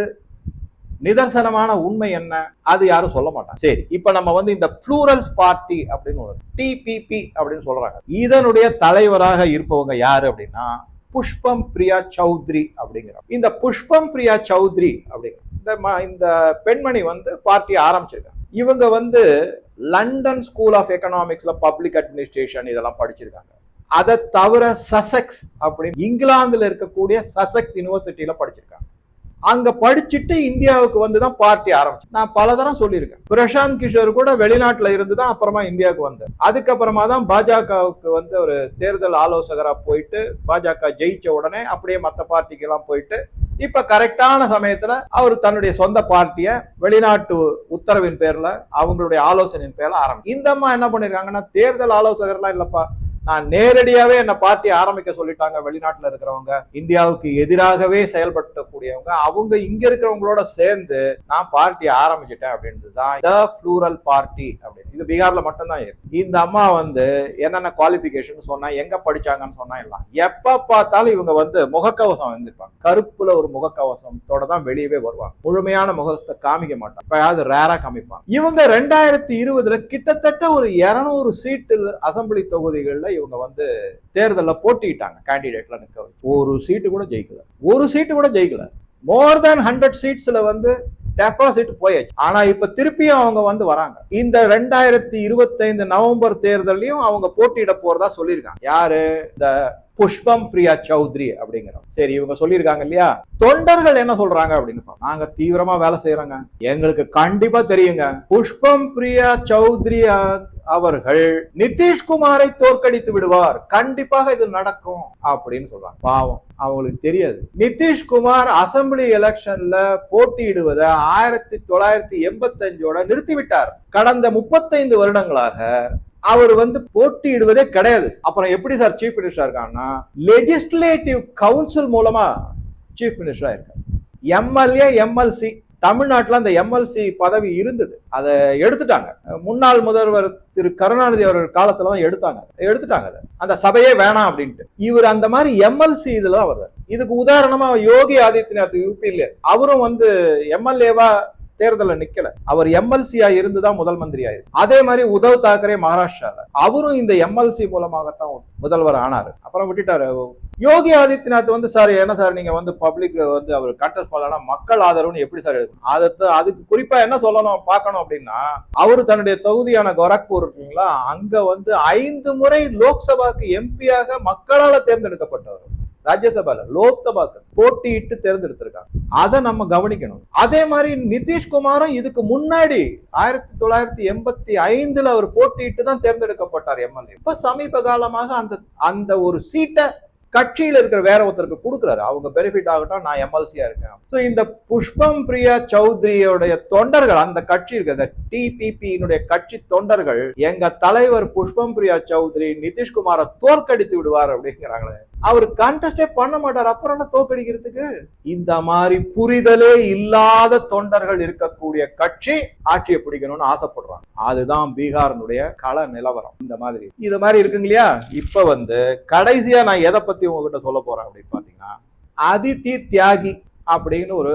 நிதர்சனமான உண்மை என்ன? அது யாரும் சொல்ல மாட்டாங்க. சரி இப்ப நம்ம வந்து இந்த புளூரல்ஸ் பார்ட்டி அப்படின்னு ஒரு டிபிபி அப்படின்னு சொல்றாங்க. இதனுடைய தலைவராக இருப்பவங்க யாரு அப்படின்னா புஷ்பம் பிரியா சௌத்ரி அப்படிங்கிற. இந்த புஷ்பம் பிரியா சௌத்ரி அப்படிங்கிற. இந்த ம- இந்த பெண்மணி வந்து பார்ட்டி ஆரம்பிச்சிருக்காங்க. இவங்க வந்து லண்டன் ஸ்கூல் ஆஃப் எக்கனாமிக்ஸ்ல பப்ளிக் அட்மினிஸ்ட்ரேஷன் இதெல்லாம் படிச்சிருக்காங்க. அதை தவிர சசெக்ஸ் அப்படின்னு இங்கிலாந்துல இருக்கக்கூடிய சசெக்ஸ் யூனிவர்சிட்டியில படிச்சிருக்காங்க. அங்க படிச்சுட்டு இந்தியாவுக்கு வந்து தான் பார்ட்டி ஆரம்பிச்சு. நான் பல தரம் சொல்லியிருக்கேன். பிரசாந்த் கிஷோர் கூட வெளிநாட்டுல இருந்து தான் அப்புறமா இந்தியாவுக்கு வந்தார் அதுக்கப்புறமா தான் பாஜகவுக்கு வந்து ஒரு தேர்தல் ஆலோசகரா போயிட்டு பாஜக ஜெயிச்ச உடனே அப்படியே மற்ற பார்ட்டிக்கு எல்லாம் போயிட்டு இப்ப கரெக்டான சமயத்துல அவர் தன்னுடைய சொந்த பார்ட்டிய வெளிநாட்டு உத்தரவின் பேர்ல அவங்களுடைய ஆலோசனையின் பேர்ல ஆரம்பி இந்த அம்மா என்ன பண்ணிருக்காங்கன்னா தேர்தல் ஆலோசகர்லாம் இல்லப்பா நான் நேரடியாவே என்ன பார்ட்டி ஆரம்பிக்க சொல்லிட்டாங்க வெளிநாட்டுல இருக்கிறவங்க. இந்தியாவுக்கு எதிராகவே செயல்படக்கூடியவங்க. அவங்க இங்க இருக்கிறவங்களோட சேர்ந்து நான் பார்ட்டி ஆரம்பிச்சிட்டேன் அப்படின்றது தான் த ஃப்ளூரல் பார்ட்டி அப்படின்னு. இது பீகார்ல மட்டும்தான் இருக்கு. இந்த அம்மா வந்து என்னென்ன குவாலிபிகேஷன் சொன்னா எங்க படிச்சாங்கன்னு சொன்னா எல்லாம் எப்ப பார்த்தாலும் இவங்க வந்து முகக்கவசம் வந்திருப்பாங்க கருப்புல ஒரு முகக்கவசத்தோட தான் வெளியவே வருவாங்க. முழுமையான முகத்தை காமிக்க மாட்டாங்க. எப்பயாவது ரேரா காமிப்பாங்க. இவங்க ரெண்டாயிரத்தி இருபதுல கிட்டத்தட்ட ஒரு இருநூறு சீட்டு அசம்பிளி தொகுதிகளில் இவங்க வந்து தேர்தலில் போட்டிட்டாங்க கேண்டிடேட்ல நிற்க ஒரு சீட்டு கூட ஜெயிக்கல. ஒரு சீட்டு கூட ஜெயிக்கல. மோர் தேன் ஹண்ட்ரட் சீட்ஸில் வந்து டெபாசிட் போயாச்சு. ஆனா இப்ப திருப்பியும் அவங்க வந்து வராங்க. இந்த ரெண்டாயிரத்தி இருபத்தைந்து நவம்பர் தேர்தலையும் அவங்க போட்டியிட போறதா சொல்லியிருக்காங்க. யாரு? இந்த புஷ்பம் பிரியா சௌத்ரி அப்படிங்கிறோம் சரி இவங்க சொல்லியிருக்காங்க இல்லையா? தொண்டர்கள் என்ன சொல்றாங்க அப்படின்னு நாங்க தீவிரமா வேலை செய்யறோங்க. எங்களுக்கு கண்டிப்பா தெரியுங்க. புஷ்பம் பிரியா சௌத்ரி அவர்கள் நிதிஷ்குமாரை தோற்கடித்து விடுவார். கண்டிப்பாக இது நடக்கும் அப்படின்னு சொல்றாங்க. பாவம். அவங்களுக்கு தெரியாது. நிதிஷ்குமார் அசெம்பிளி எலெக்ஷன்ல போட்டியிடுவதை ஆயிரத்தி தொள்ளாயிரத்தி எண்பத்தஞ்சோட நிறுத்திவிட்டார். கடந்த முப்பத்தைந்து வருடங்களாக அவர் வந்து போட்டியிடுவதே கிடையாது. அப்புறம் எப்படி சார் சீஃப் மினிஸ்டர் இருக்காங்கன்னா லெஜிஸ்லேட்டிவ் கவுன்சில் மூலமா சீஃப் மினிஸ்டரா இருக்கார் எம்எல்ஏ எம்எல்சி தமிழ்நாட்டில் அந்த எம்எல்சி பதவி இருந்தது. அதை எடுத்துட்டாங்க. முன்னாள் முதல்வர் திரு கருணாநிதி அவர்கள் காலத்துல தான் எடுத்தாங்க. எடுத்துட்டாங்க அதை. அந்த சபையே வேணாம் அப்படின்ட்டு. இவர் அந்த மாதிரி எம்எல்சி இதுல தான் வருது இதுக்கு உதாரணமா யோகி ஆதித்யநாத் யூபியில் அவரும் வந்து எம்எல்ஏவா தேர்தலில் நிக்கல. அவர் எம்எல்சியா இருந்துதான் முதல் மந்திரியா இருக்கு அதே மாதிரி உத்தவ் தாக்கரே மகாராஷ்டிரால. அவரும் இந்த எம்எல்சி மூலமாகத்தான் முதல்வர் ஆனாரு. அப்புறம் விட்டுட்டாரு. யோகி ஆதித்யநாத் வந்து சார் என்ன சார் நீங்க வந்து பப்ளிக் வந்து அவர் கண்டஸ்ட் பண்ணலாம் மக்கள் ஆதரவுன்னு எப்படி சார் எடுக்கணும்? அதை அதுக்கு குறிப்பா என்ன சொல்லணும் பார்க்கணும் அப்படின்னா அவரு தன்னுடைய தொகுதியான கோரக்பூர் இருக்குங்களா? அங்க வந்து ஐந்து முறை லோக்சபாக்கு எம்பியாக மக்களால தேர்ந்தெடுக்கப்பட்டவர். ராஜ்யசபால லோக்சபாக்கு போட்டியிட்டு தேர்ந்தெடுத்திருக்காங்க. அதை நம்ம கவனிக்கணும். அதே மாதிரி நிதிஷ்குமாரும் இதுக்கு முன்னாடி ஆயிரத்தி தொள்ளாயிரத்தி எண்பத்தி ஐந்துல அவர் போட்டியிட்டு தான் தேர்ந்தெடுக்கப்பட்டார் எம்எல்ஏ. இப்ப சமீப காலமாக அந்த அந்த ஒரு சீட்டை கட்சியில் இருக்கிற வேற ஒருத்தருக்கு கொடுக்குறாரு. அவங்க பெனிஃபிட் ஆகட்டும் நான் எம்எல்சியா இருக்கேன். ஸோ இந்த புஷ்பம் பிரியா சௌத்ரியோடைய தொண்டர்கள் அந்த கட்சி இருக்கு டிபிபியினுடைய கட்சி தொண்டர்கள் எங்க தலைவர் புஷ்பம் பிரியா சௌத்ரி நிதிஷ்குமாரை தோற்கடித்து விடுவார் அப்படிங்கிறாங்களே. அவர் கண்டஸ்டே பண்ண மாட்டார். அப்புறம் என்ன தோற்கடிக்கிறதுக்கு இந்த மாதிரி புரிதலே இல்லாத தொண்டர்கள் இருக்கக்கூடிய கட்சி ஆட்சியை பிடிக்கணும்னு ஆசைப்படுறாங்க. அதுதான் பீகாரினுடைய கள நிலவரம். இந்த மாதிரி. இது மாதிரி இருக்குங்க இல்லையா? இப்ப வந்து கடைசியா நான் எதை பத்தி உங்ககிட்ட சொல்ல போறேன் அப்படின்னு பாத்தீங்கன்னா அதித்தி தியாகி அப்படின்னு ஒரு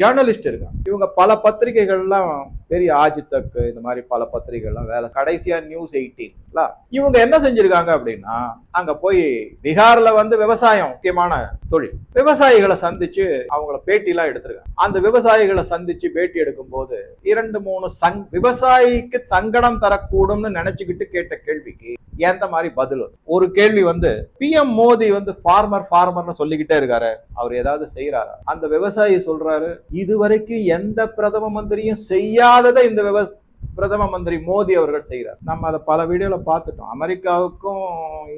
ஜேர்னலிஸ்ட் இருக்காங்க. இவங்க பல பத்திரிகைகள்லாம் பெரிய ஆஜித்தக்கு இந்த மாதிரி பல பத்திரிகைகள்லாம் வேலை கடைசியா நியூஸ் எயிட்டீன்ல இவங்க என்ன செஞ்சிருக்காங்க அப்படின்னா அங்க போய் பீகார்ல வந்து விவசாயம் முக்கியமான தொழில். விவசாயிகளை சந்திச்சு அவங்கள பேட்டி எல்லாம் எடுத்திருக்காங்க. அந்த விவசாயிகளை சந்திச்சு பேட்டி எடுக்கும் போது இரண்டு மூணு சங் விவசாயிக்கு சங்கடம் தரக்கூடும்னு நினைச்சுக்கிட்டு கேட்ட கேள்விக்கு எந்த மாதிரி பதில் ஒரு கேள்வி வந்து பிஎம் மோடி வந்து ஃபார்மர் ஃபார்மர்னு சொல்லிக்கிட்டே இருக்காரு. அவர் ஏதாவது செய்யறாரு அந்த விவசாயி சொல்றாரு இதுவரைக்கும் எந்த பிரதம மந்திரியும் செய்யாததை இந்த விவ பிரதம மந்திரி மோடி அவர்கள் செய்கிறார் நம்ம அதை பல வீடியோவில் பார்த்துட்டோம். அமெரிக்காவுக்கும்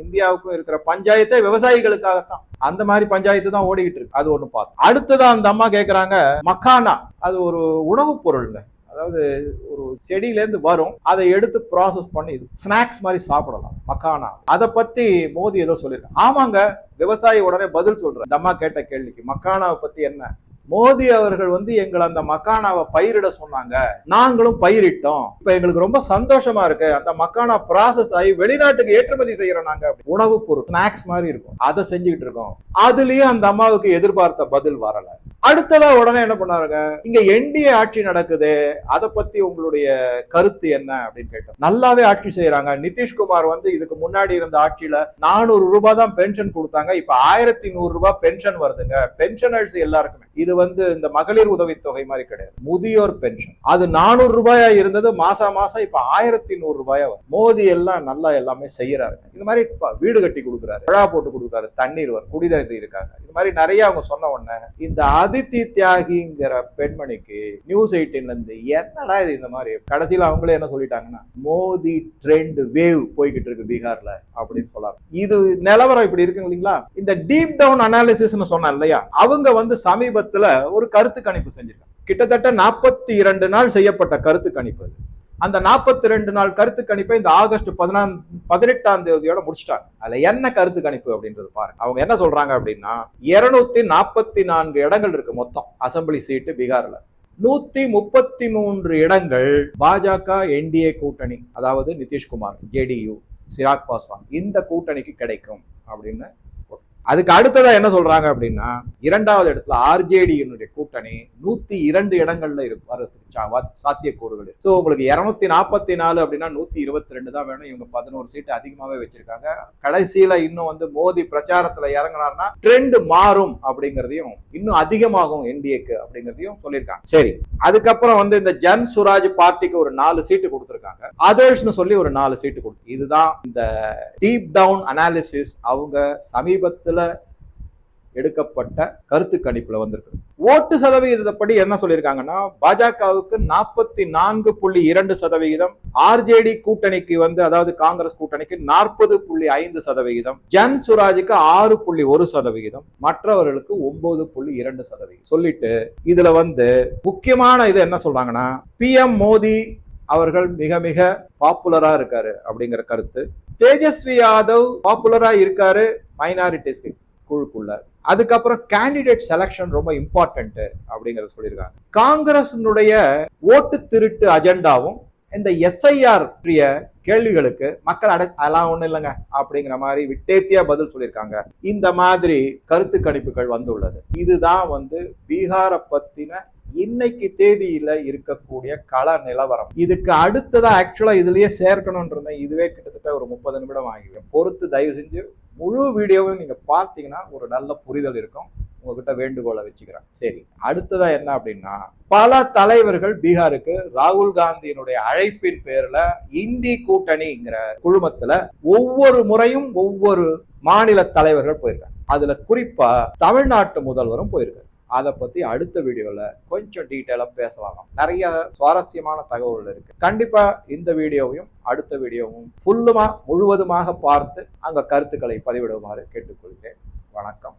இந்தியாவுக்கும் இருக்கிற பஞ்சாயத்தே விவசாயிகளுக்காகத்தான். அந்த மாதிரி பஞ்சாயத்து தான் ஓடிக்கிட்டு இருக்கு. அது ஒன்று பார்த்தோம் அடுத்ததான் அந்த அம்மா கேட்குறாங்க மக்கானா. அது ஒரு உணவுப் பொருள்ங்க. அதாவது ஒரு செடியிலேருந்து வரும் அதை எடுத்து ப்ராசஸ் பண்ணி இது ஸ்நாக்ஸ் மாதிரி சாப்பிடலாம் மக்கானா. அதை பற்றி மோடி ஏதோ சொல்லியிருக்காங்க ஆமாங்க விவசாயி உடனே பதில் சொல்கிறேன் தம்மா கேட்ட கேள்விக்கு மக்கானாவை பற்றி என்ன? மோடி அவர்கள் வந்து எங்களை அந்த மக்கானாவை பயிரிட சொன்னாங்க. நாங்களும் பயிரிட்டோம். இப்ப எங்களுக்கு ரொம்ப சந்தோஷமா இருக்கு. அந்த மக்கானா ப்ராசஸ் ஆகி வெளிநாட்டுக்கு ஏற்றுமதி செய்யறோம் நாங்க உணவு பொருள் ஸ்நாக்ஸ் மாதிரி இருக்கும். அதை செஞ்சுக்கிட்டு இருக்கோம். அதுலயும் அந்த அம்மாவுக்கு எதிர்பார்த்த பதில் வரல. அடுத்ததா உடனே என்ன பண்ணாருங்க? இங்க என்டிஏ ஆட்சி நடக்குது அதை பத்தி உங்களுடைய கருத்து என்ன அப்படின்னு கேட்டோம். நல்லாவே ஆட்சி செய்யறாங்க. நிதிஷ்குமார் வந்து இதுக்கு முன்னாடி இருந்த ஆட்சியில நானூறு ரூபாய் தான் பென்ஷன் கொடுத்தாங்க. இப்ப ஆயிரத்தி நூறு ரூபாய் பென்ஷன் வருதுங்க. பென்ஷனர்ஸ் எல்லாருக்குமே. இது வந்து இந்த மகளிர் உதவித்தொகை மாதிரி கிடையாது. முதியோர் பென்ஷன். அது நானூறு ரூபாயா இருந்தது மாசா மாசம் இப்ப ஆயிரத்தி நூறு ரூபாயா வரும். எல்லாம் நல்லா எல்லாமே செய்யறாரு. இந்த மாதிரி வீடு கட்டி கொடுக்குறாரு. விழா போட்டு கொடுக்குறாரு. தண்ணீர் வரும் குடிதண்ணி இருக்காங்க. இது மாதிரி நிறைய அவங்க சொன்ன உடனே இந்த அதித்தி தியாகிங்கிற பெண்மணிக்கு நியூஸ் எயிட்டின்ல இருந்து என்னடா இது இந்த மாதிரி? கடைசியில் அவங்களே என்ன சொல்லிட்டாங்கன்னா மோதி ட்ரெண்ட் வேவ் போய்கிட்டு இருக்கு பீகார்ல அப்படின்னு சொல்லாரு. இது நிலவரம் இப்படி இருக்கு இல்லைங்களா? இந்த டீப் டவுன் அனாலிசிஸ்னு சொன்னேன் இல்லையா? அவங்க வந்து சமீபத்துல ஒரு கருத்து கணிப்பு செஞ்சிருக்காங்க. கிட்டத்தட்ட நாற்பத்தி இரண்டு நாள் செய்யப்பட்ட கருத்து கணிப்பு அது. அந்த நாற்பத்தி ரெண்டு நாள் கருத்து கணிப்பை இந்த ஆகஸ்ட் பதினாம் பதினெட்டாம் தேதியோட முடிச்சிட்டாங்க. அதுல என்ன கருத்து கணிப்பு அப்படின்றது பாருங்க. அவங்க என்ன சொல்றாங்க அப்படின்னா இருநூத்தி நாற்பத்தி நான்கு இடங்கள் இருக்கு மொத்தம். அசம்பிளி சீட்டு பீகார்ல. நூத்தி முப்பத்தி மூன்று இடங்கள் பாஜக என்டிஏ கூட்டணி அதாவது நிதிஷ்குமார் ஜேடியு சிராக் பாஸ்வான் இந்த கூட்டணிக்கு கிடைக்கும் அப்படின்னு அதுக்கு அடுத்ததா என்ன சொல்றாங்க அப்படின்னா இரண்டாவது இடத்துல ஆர்ஜேடியினுடைய கூட்டணி நூத்தி இரண்டு இடங்கள்ல இருக்கு வரதுக்கு சாத்தியக்கூறுகள். ஸோ உங்களுக்கு இரநூத்தி நாற்பத்தி நாலு அப்படின்னா நூத்தி இருபத்தி ரெண்டு தான் வேணும். இவங்க பதினோரு சீட்டு அதிகமாகவே வச்சிருக்காங்க. கடைசியில இன்னும் வந்து மோடி பிரச்சாரத்துல இறங்கினார்னா ட்ரெண்ட் மாறும் அப்படிங்கிறதையும் இன்னும் அதிகமாகும் என்டிஏக்கு அப்படிங்கிறதையும் சொல்லியிருக்காங்க. சரி அதுக்கப்புறம் வந்து இந்த ஜன் சுராஜ் பார்ட்டிக்கு ஒரு நாலு சீட்டு கொடுத்துருக்காங்க. அதர்ஸ்னு சொல்லி ஒரு நாலு சீட்டு கொடுத்து இதுதான் இந்த டீப் டவுன் அனாலிசிஸ் அவங்க சமீபத்துல எடுக்கப்பட்ட கருத்து கணிப்புல வந்திருக்கு. ஓட்டு சதவிகிதப்படி என்ன சொல்லியிருக்காங்கன்னா பாஜகவுக்கு நாற்பத்தி நான்கு புள்ளி இரண்டு சதவிகிதம் ஆர்ஜேடி கூட்டணிக்கு வந்து அதாவது காங்கிரஸ் கூட்டணிக்கு நாற்பது புள்ளி ஐந்து சதவிகிதம் ஜன் சுராஜுக்கு ஆறு புள்ளி ஒரு சதவிகிதம் மற்றவர்களுக்கு ஒன்பது புள்ளி இரண்டு சதவிகிதம். சொல்லிட்டு இதுல வந்து முக்கியமான இது என்ன சொல்றாங்கன்னா பிஎம் மோடி அவர்கள் மிக மிக பாப்புலரா இருக்காரு அப்படிங்கிற கருத்து. தேஜஸ்வி யாதவ் பாப்புலரா இருக்காரு மைனாரிட்டிஸ்க்கு குழுக்குள்ள. அதுக்கப்புறம் கேண்டிடேட் செலக்ஷன் ரொம்ப இம்பார்ட்டன்ட் அப்படிங்கறத சொல்லியிருக்காங்க. காங்கிரஸினுடைய ஓட்டு திருட்டு அஜெண்டாவும் இந்த எஸ்ஐஆர் பற்றிய கேள்விகளுக்கு மக்கள் அடை அதெல்லாம் ஒன்றும் இல்லைங்க அப்படிங்கிற மாதிரி விட்டேத்தியா பதில் சொல்லியிருக்காங்க. இந்த மாதிரி கருத்து கணிப்புகள் வந்துள்ளது. இதுதான் வந்து பீகாரை பத்தின இன்னைக்கு தேதியில இருக்கக்கூடிய கள நிலவரம். இதுக்கு அடுத்ததா ஆக்சுவலா இதுலயே சேர்க்கணும்னு இதுவே கிட்டத்தட்ட ஒரு முப்பது நிமிடம் ஆகிடும் பொறுத்து தயவு செஞ்சு முழு வீடியோவையும் நீங்கள் பார்த்தீங்கன்னா ஒரு நல்ல புரிதல் இருக்கும். உங்ககிட்ட வேண்டுகோளை வச்சுக்கிறேன். சரி அடுத்ததா என்ன அப்படின்னா பல தலைவர்கள் பீகாருக்கு ராகுல் காந்தியினுடைய அழைப்பின் பேர்ல இந்தி கூட்டணிங்கிற குழுமத்துல ஒவ்வொரு முறையும் ஒவ்வொரு மாநில தலைவர்கள் போயிருக்காங்க. அதுல குறிப்பா தமிழ்நாட்டு முதல்வரும் போயிருக்காரு. அதை பத்தி அடுத்த வீடியோல கொஞ்சம் டீட்டெயிலாக பேசலாம். நிறைய சுவாரஸ்யமான தகவல்கள் இருக்கு. கண்டிப்பா இந்த வீடியோவையும் அடுத்த வீடியோவும் ஃபுல்லுமா முழுவதுமாக பார்த்து அங்கே கருத்துக்களை பதிவிடுமாறு கேட்டுக்கொள்கிறேன். வணக்கம்.